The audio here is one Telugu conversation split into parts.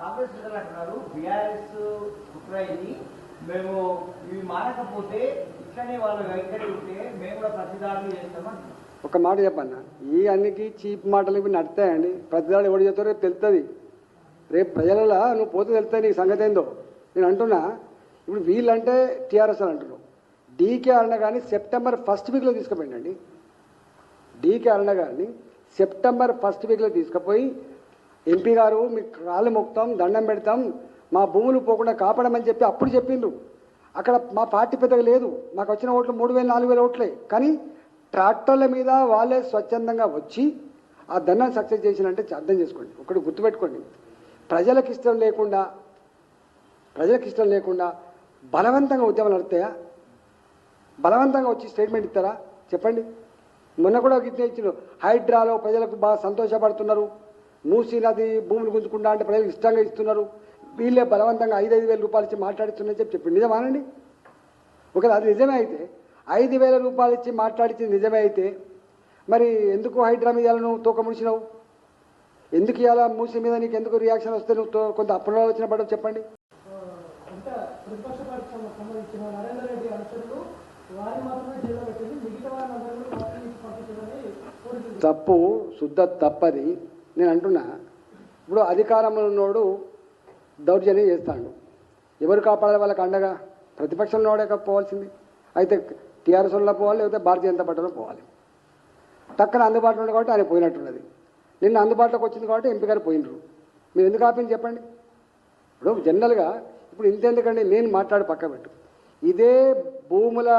కాంగ్రెస్ నేతలు అంటున్నారు బీఆర్ఎస్ కుట్రైంది మేము ఇవి మానకపోతే ఇట్లనే వాళ్ళు వైఖరి ఉంటే మేము కూడా ప్రతిదాడులు చేస్తామని ఒక మాట చెప్పన్న ఈ అన్నికి చీప్ మాటలు ఇవి నడతాయండి. ప్రతిదాడు ఎవడు చెప్తారో రేపు తెలుస్తుంది రేపు ప్రజలలో నువ్వు పోతే తెలుస్తాయి నీకు సంగతి ఏందో. నేను అంటున్నా ఇప్పుడు వీళ్ళంటే టీఆర్ఎస్ అని అంటున్నావు డీకే అన్న కానీ సెప్టెంబర్ ఫస్ట్ వీక్లో తీసుకుపోయిందండి డీకే అన్న కానీ సెప్టెంబర్ ఫస్ట్ వీక్లో తీసుకుపోయి ఎంపీ గారు మీకు కాళ్ళు మొక్తాం దండం పెడతాం మా భూములు పోకుండా కాపాడమని చెప్పి అప్పుడు చెప్పిండ్రు. అక్కడ మా పార్టీ పెద్దగా లేదు. మాకు వచ్చిన ఓట్లు మూడు వేలు నాలుగు వేల ఓట్లే. కానీ ట్రాక్టర్ల మీద వాళ్ళే స్వచ్ఛందంగా వచ్చి ఆ దండాన్ని సక్సెస్ చేసినంటే అర్థం చేసుకోండి. ఒకటి గుర్తుపెట్టుకోండి. ప్రజలకు ఇష్టం లేకుండా ప్రజలకు ఇష్టం లేకుండా బలవంతంగా ఉద్యమాలు నడుతాయా బలవంతంగా వచ్చి స్టేట్మెంట్ ఇస్తారా? చెప్పండి. మొన్న కూడా ఒక ఇచ్చిన హైడ్రాలో ప్రజలకు బాగా సంతోషపడుతున్నారు. మూసీ నది భూములు గుంజుకుంటా అంటే ప్రజలకు ఇష్టంగా ఇస్తున్నారు. వీళ్ళే బలవంతంగా ఐదు ఐదు వేల రూపాయలు ఇచ్చి మాట్లాడిస్తున్నారని చెప్పి చెప్పి నిజమానండి? ఒకవేళ అది నిజమే అయితే ఐదు వేల రూపాయలు ఇచ్చి మాట్లాడించింది నిజమే అయితే మరి ఎందుకు హైడ్రా మీద నువ్వు తూక ముడిచినావు? ఎందుకు ఇవాళ మూసి మీద నీకు ఎందుకు రియాక్షన్ వస్తే నువ్వు కొంత అప్పుడాలోచన పడవు చెప్పండి. తప్పు శుద్ధ తప్పది. నేను అంటున్నా ఇప్పుడు అధికారంలో ఉన్నోడు దౌర్జన్యం చేస్తాడు. ఎవరు కాపాడాలి వాళ్ళకి అండగా? ప్రతిపక్షంలో ఉన్నోడే పోవాల్సింది. అయితే టీఆర్ఎస్ వల్ల పోవాలి లేకపోతే భారతీయ జనతా పార్టీలో పోవాలి. టక్కన అందుబాటులో ఉంది కాబట్టి ఆయన పోయినట్టున్నది. నిన్న అందుబాటులోకి వచ్చింది కాబట్టి ఎంపీ గారు పోయినరు. మీరు ఎందుకు ఆపింది చెప్పండి. ఇప్పుడు జనరల్గా ఇప్పుడు ఇంతెందుకండి నేను మాట్లాడి పక్క పెట్టు. ఇదే భూముల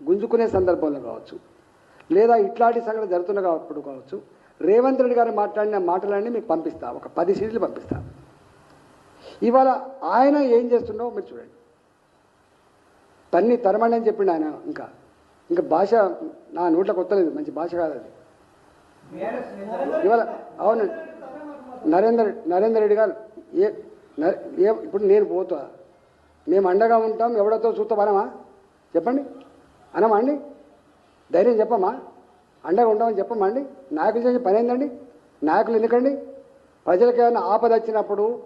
గుంజుకునే సందర్భంలో కావచ్చు లేదా ఇట్లాంటి సంఘటన జరుగుతున్న కాప్పుడు కావచ్చు రేవంత్ రెడ్డి గారు మాట్లాడిన మాటలన్నీ మీకు పంపిస్తా. ఒక పది సీట్లు పంపిస్తా. ఇవాళ ఆయన ఏం చేస్తుండో మీరు చూడండి. తన్ని తరమండి అని చెప్పిండు ఆయన ఇంకా. ఇంకా భాష నా నోట్లో కొత్తలేదు మంచి భాష కాదు అది. ఇవాళ అవునండి నరేందర్ నరేందర్ రెడ్డి గారు ఏ ఏ ఇప్పుడు నేను పోతా. మేము అండగా ఉంటాం ఎవడతో చూస్తాం అనమా? చెప్పండి. అనమా అండి? ధైర్యం చెప్పమా? అండగా ఉండమని చెప్పమండి. నాయకులు చేసే పని ఏందండి? నాయకులు ఎందుకండి? ప్రజలకు ఏమైనా ఆపద వచ్చినప్పుడు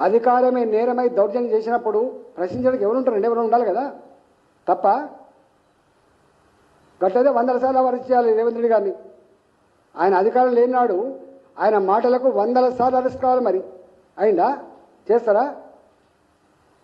అధికారమే నేరమై దౌర్జన్యం చేసినప్పుడు ప్రశ్నించడానికి ఎవరు ఉంటారండి ఎవరు ఉండాలి కదా. తప్ప గట్లయితే వందల సార్లు అరెస్ట్ చేయాలి రేవంత్ రెడ్డి గారిని. ఆయన అధికారం లేనినాడు ఆయన మాటలకు వందల సార్లు అరెస్ట్ కావాలి మరి. అయిందా? చేస్తారా?